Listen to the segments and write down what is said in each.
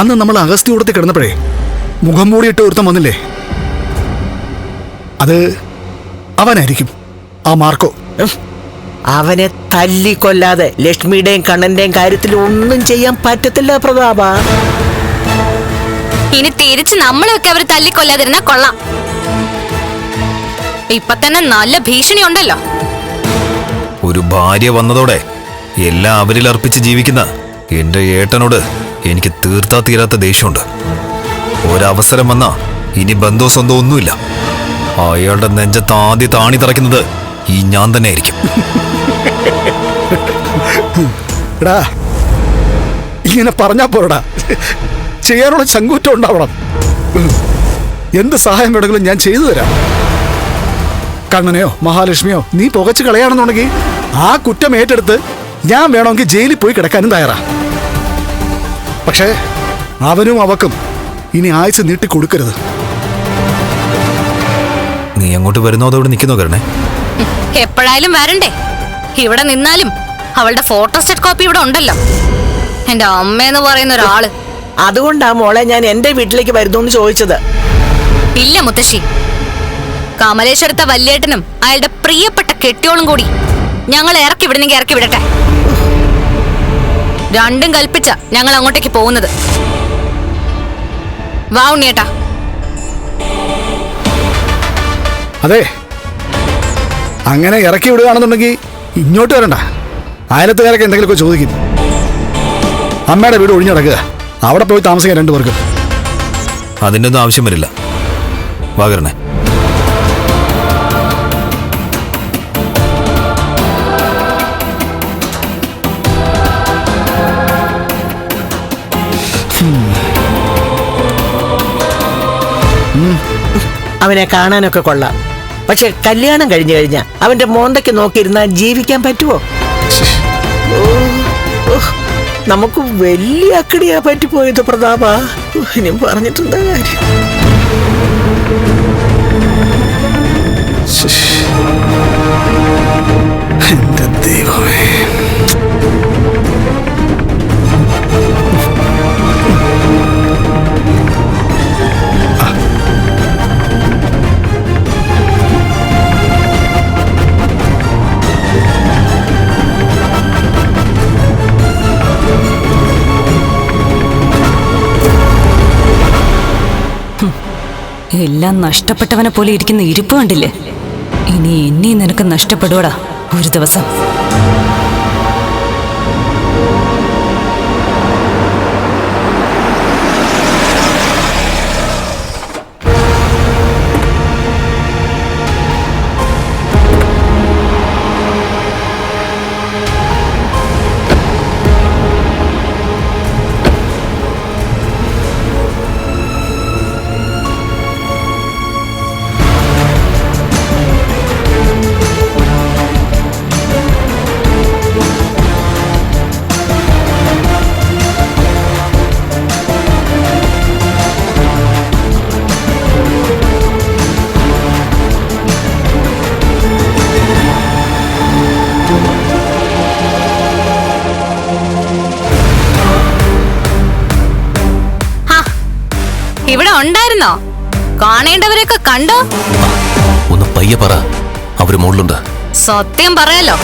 അന്ന് നമ്മൾ അഗസ്ത്യ കൂടത്തിൽ കിടന്നപ്പോഴേ മുഖം മൂടിയിട്ട് ഒരുത്തം വന്നില്ലേ? അത് അവനായിരിക്കും ആ മാർക്കോ. അവനെ തല്ലിക്കൊല്ലാതെ ലക്ഷ്മിയുടെയും കണ്ണന്റെയും കാര്യത്തിൽ ഒന്നും ചെയ്യാൻ പറ്റത്തില്ല പ്രതാപ. ഇനി തിരിച്ച് നമ്മളെയൊക്കെ അവർ തല്ലിക്കൊല്ലാതിരുന്ന കൊള്ളാം. ഇപ്പൊ തന്നെ നല്ല ഭീഷണി ഉണ്ടല്ലോ ഒരു ഭാര്യ വന്നതോടെ എല്ലാം അവരിൽ അർപ്പിച്ച് ജീവിക്കുന്ന എന്റെ ഏട്ടനോട് എനിക്ക് തീർത്താ തീരാത്ത ദേഷ്യമുണ്ട്. ഒരവസരം വന്നാ ഇനി ബന്ധോ സ്വന്തോ ഒന്നുമില്ല. അയാളുടെ നെഞ്ചത്ത് ആദ്യ താണി തറയ്ക്കുന്നത് ഈ ഞാൻ തന്നെ ആയിരിക്കും ഇങ്ങനെ പറഞ്ഞാ പോരടാ. ചെയ്യാനുള്ള ചങ്കൂറ്റം ഉണ്ടാവണം. എന്ത് സഹായം വേണമെങ്കിലും ഞാൻ ചെയ്തു തരാം. കണ്ണനെയോ മഹാലക്ഷ്മിയോ നീ പുകച്ച് കളയാണെന്നുണ്ടെങ്കിൽ ആ കുറ്റം ഏറ്റെടുത്ത് ഞാൻ വേണമെങ്കിൽ ജയിലിൽ പോയി കിടക്കാനും തയ്യാറാ. പക്ഷേ അവനും അവക്കും ഇനി ആയുസ് നീട്ടി കൊടുക്കരുത്. നീ അങ്ങോട്ട് വരുന്നോ അതോടെ നിൽക്കുന്നോ കരണേ? എപ്പോഴായാലും വരണ്ടേ. ഇവിടെ നിന്നാലും അവളുടെ ഫോട്ടോസ്റ്റേറ്റ് കോപ്പി ഇവിടെ ഉണ്ടല്ലോ. എന്റെ അമ്മയെന്ന് പറയുന്ന ഒരാൾ. അതുകൊണ്ടാ മോളെ ഞാൻ എന്റെ വീട്ടിലേക്ക് വരുന്നു എന്ന് ചോദിച്ചത്. ഇല്ല മുത്തശ്ശി. കമലേശ്വരത്തെ വല്യേട്ടനും അയാളുടെ പ്രിയപ്പെട്ട കെട്ടിയോളും കൂടി ഞങ്ങൾ ഇറക്കി വിടുന്നെങ്കിൽ ഇറക്കി വിടട്ടെ. രണ്ടും കൽപ്പിച്ച ഞങ്ങൾ അങ്ങോട്ടേക്ക് പോകുന്നത്. വാ ഉണ്ണിയേട്ടാ. അതെ. അങ്ങനെ ഇറക്കി വിടുകയാണെന്നുണ്ടെങ്കിൽ ഇങ്ങോട്ട് വരണ്ട. അയലത്തുകാരൊക്കെ എന്തെങ്കിലുമൊക്കെ ചോദിക്കും. അമ്മയുടെ വീട് ഒഴിഞ്ഞിടക്കുക അവിടെ പോയി താമസിക്കാൻ രണ്ടുപേർക്ക്. അതിന്റെ ഒന്നും ആവശ്യം വരില്ല. വാ അവനെ കാണാനൊക്കെ കൊള്ളാം. പക്ഷെ കല്യാണം കഴിഞ്ഞു കഴിഞ്ഞാൽ അവന്റെ മോന്തയ്ക്ക് നോക്കിയിരുന്നാൽ ജീവിക്കാൻ പറ്റുമോ നമുക്ക് വലിയ അക്കടിയാ പറ്റിപ്പോയത് പ്രതാപ. ഇനി പറഞ്ഞിട്ടുണ്ട് കാര്യം? എന്റെ എല്ലാം നഷ്ടപ്പെട്ടവനെ പോലെ ഇരിക്കുന്ന ഇരിപ്പ് കണ്ടില്ലേ? ഇനി എന്നെ നിനക്ക് നഷ്ടപ്പെടുവടാ ഒരു ദിവസം. ഇവിടെ ഉണ്ടായിരുന്നോ? കാണേണ്ടവരെയൊക്കെ കണ്ടോ? ഒന്ന് പയ്യെ പറ. അവർ മുകളിലുണ്ട്. സത്യം പറയാലോ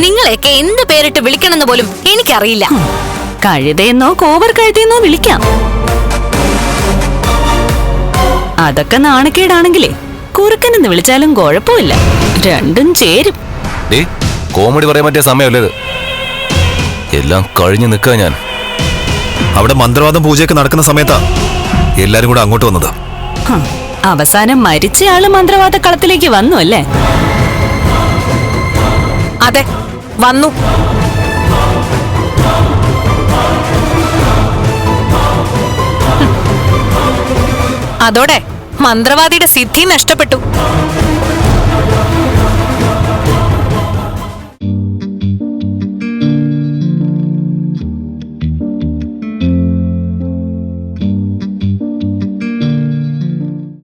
നിങ്ങളെയൊക്കെ എന്ത് പേരിട്ട് വിളിക്കണമെന്ന് പോലും എനിക്കറിയില്ല. കഴുതയെന്നോ കോവർ കഴുതയെന്നോ വിളിക്കാം. അതൊക്കെ നാണക്കേടാണെങ്കിലേ കുറുക്കനെന്ന് വിളിച്ചാലും കുഴപ്പമില്ല. രണ്ടും ചേരും. കോമഡി പറയാൻ പറ്റിയ സമയമല്ലേ ഇത്? എല്ലാം കഴിഞ്ഞു നിൽക്കാ ഞാൻ. അവിടെ മന്ത്രവാദം പൂജയൊക്കെ നടക്കുന്ന സമയത്താ. എല്ലാരും കൂടെ അങ്ങോട്ട് വന്നത്. അവസാനം മരിച്ചയാൾ മന്ത്രവാദ കളത്തിലേക്ക് വന്നു അല്ലേ? അതെ വന്നു. അതോടെ മന്ത്രവാദിയുടെ സിദ്ധി നഷ്ടപ്പെട്ടു.